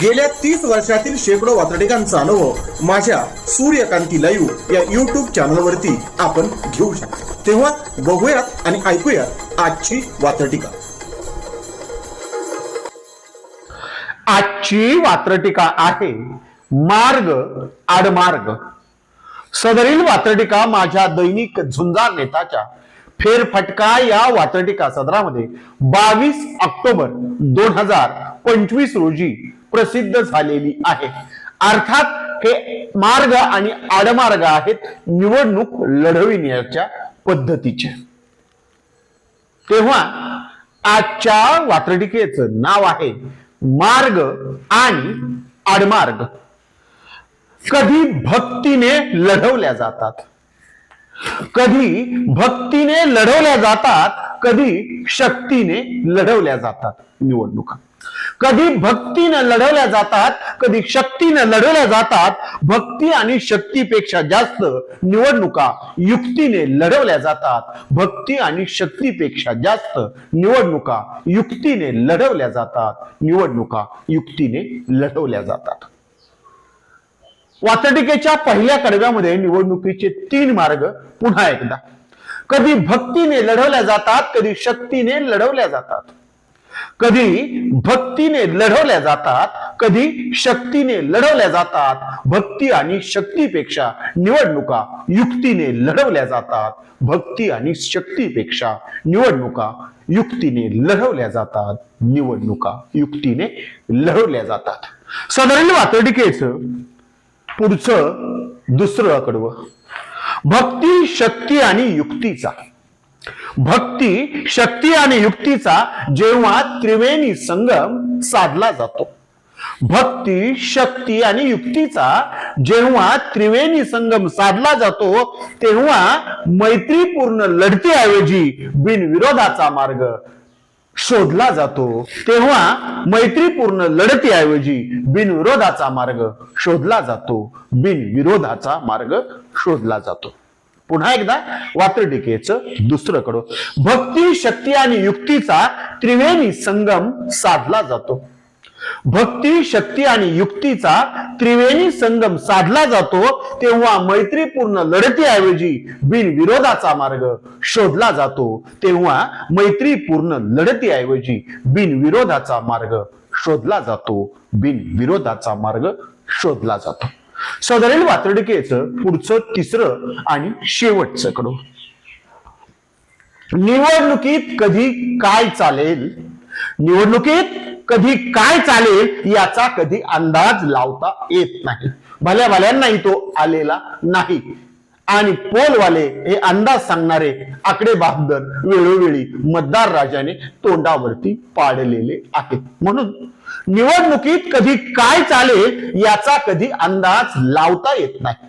गेल्या तीस वर्षातील शेकडो वातडिकांचा अनुभव माझ्या सूर्यकांती लाईव्ह या युट्यूब चॅनलवरती आपण घेऊ शकतो. तेव्हा बघूयात आणि ऐकूयात आजची वातडिका आजची वात्रटिका आहे मार्ग आडमार्ग सदरील वात्रटिका माझ्या दैनिक झुंजार नेताच्या फेरफटका या वात्रटिका सदरामध्ये बावीस ऑक्टोबर दोन हजार पंचवीस रोजी प्रसिद्ध झालेली आहे. अर्थात हे मार्ग आणि आडमार्ग आहेत निवडणूक लढविण्याच्या पद्धतीचे. तेव्हा आजच्या वात्रटिकेचं नाव आहे मार्ग आणि आडमार्ग. कधी भक्तीने लढवल्या जातात? कधी भक्तीने लढवल्या जातात कधी शक्तीने लढवल्या जातात निवडणुका. कधी भक्तीने लढवल्या जातात कधी शक्तीनं लढवल्या जातात भक्ती आणि शक्तीपेक्षा जास्त निवडणुका युक्तीने लढवल्या जातात. भक्ती आणि शक्तीपेक्षा जास्त निवडणुका युक्तीने लढवल्या जातात. निवडणुका युक्तीने लढवल्या जातात. वाचटिकेच्या पहिल्या कडव्यामध्ये निवडणुकीचे तीन मार्ग पुन्हा एकदा. कधी भक्तीने लढवल्या जातात कधी शक्तीने लढवल्या जातात. कधी भक्तीने लढवल्या जातात कधी शक्तीने लढवल्या जातात. भक्ती आणि शक्तीपेक्षा निवडणुका युक्तीने लढवल्या जातात. भक्ती आणि शक्तीपेक्षा निवडणुका युक्तीने लढवल्या जातात. निवडणुका युक्तीने लढवल्या जातात. साधारण वातडिकेचं पुढचं दुसरं कडवं भक्ती शक्ती आणि युक्तीचा भक्ती शक्ती आणि युक्तीचा जेव्हा त्रिवेणी संगम साधला जातो. भक्ती शक्ती आणि युक्तीचा जेव्हा त्रिवेणी संगम साधला जातो तेव्हा मैत्रीपूर्ण लढतीऐवजी बिनविरोधाचा मार्ग शोधला जातो. तेव्हा मैत्रीपूर्ण लढतीऐवजी बिनविरोधाचा मार्ग शोधला जातो. बिनविरोधाचा मार्ग शोधला जातो. पुन्हा एकदा वात्रटिकेचं दुसरं कडो भक्ती शक्ती आणि युक्तीचा त्रिवेणी संगम साधला जातो. भक्ती शक्ती आणि युक्तीचा त्रिवेणी संगम साधला जातो तेव्हा मैत्रीपूर्ण लढतीऐवजी बिनविरोधाचा मार्ग शोधला जातो तेव्हा मैत्रीपूर्ण लढतीऐवजी बिनविरोधाचा मार्ग शोधला जातो बिनविरोधाचा मार्ग शोधला जातो. सदरेल वातडिकेचं पुढचं तिसरं आणि शेवटचं कडू. निवडणुकीत कधी काय चालेल? निवडणुकीत कधी काय चालेल याचा कधी अंदाज लावता येत नाही. भल्या भल्यांनाही तो आलेला नाही. आणि पोलवाले हे अंदाज सांगणारे आकडे बहादर वेळोवेळी मतदार राजाने तोंडावरती पाडलेले आहेत. म्हणून निवडणुकीत कधी काय चालेल याचा कधी अंदाज लावता येत नाही.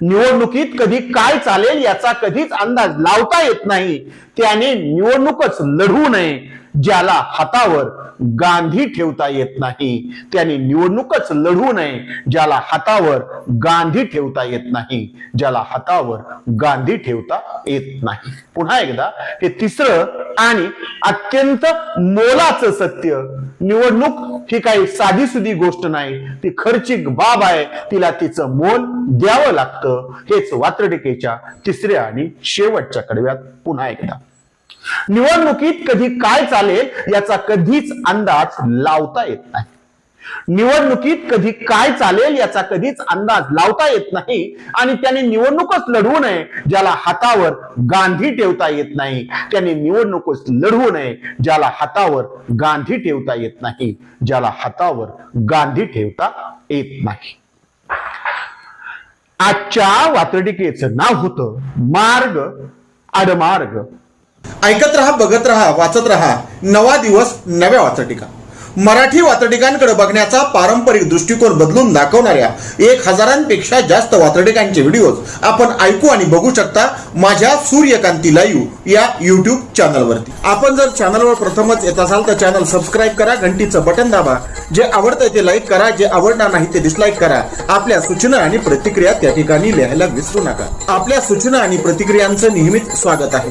निवडणुकीत कधी काय चालेल याचा कधीच अंदाज लावता येत नाही. त्याने निवडणूकच लढवू नये. ज्याला हातावर गांधी ठेवता येत नाही. त्याने निवडणूकच लढू नये. ज्याला हातावर गांधी ठेवता येत नाही. ज्याला हातावर गांधी ठेवता येत नाही. पुन्हा एकदा हे तिसरं आणि अत्यंत मोलाचं सत्य. निवडणूक ही काही साधी सुधी गोष्ट नाही. ती खर्चिक बाब आहे. तिला तिचं मोल द्यावं लागतं. हेच वात्रटिकेच्या तिसऱ्या आणि शेवटच्या कडव्यात पुन्हा एकदा. निवडणुकीत कधी काय चालेल याचा कधीच अंदाज लावता येत नाही. निवडणुकीत कधी काय चालेल याचा कधीच अंदाज लावता येत नाही आणि त्याने निवडणूकच लढवू नये ज्याला हातावर गांधी ठेवता येत नाही. त्याने निवडणूकच लढवू नये ज्याला हातावर गांधी ठेवता येत नाही. ज्याला हातावर गांधी ठेवता येत नाही. आजच्या वात्रटिकेचं नाव होतं मार्ग आडमार्ग. ऐकत रहा बघत रहा वाचत रहा. नवा दिवस नव्या वाचटिका. मराठी वात्रटिकांकडे बघण्याचा पारंपरिक दृष्टिकोन बदलून दाखवणाऱ्या एक हजारांपेक्षा जास्त वात्रटिकांचे व्हिडिओज आपण ऐकू आणि बघू शकता माझ्या सूर्यकांती लाईव्ह या युट्यूब चॅनलवरती आपण जर चॅनलवर प्रथमच येत असाल तर चॅनल सबस्क्राईब करा घंटीचं बटन दाबा. जे आवडतं ते लाईक करा जे आवडणार नाही ते डिसलाईक करा. आपल्या सूचना आणि प्रतिक्रिया त्या ठिकाणी लिहायला विसरू नका. आपल्या सूचना आणि प्रतिक्रियांचं नेहमीच स्वागत आहे.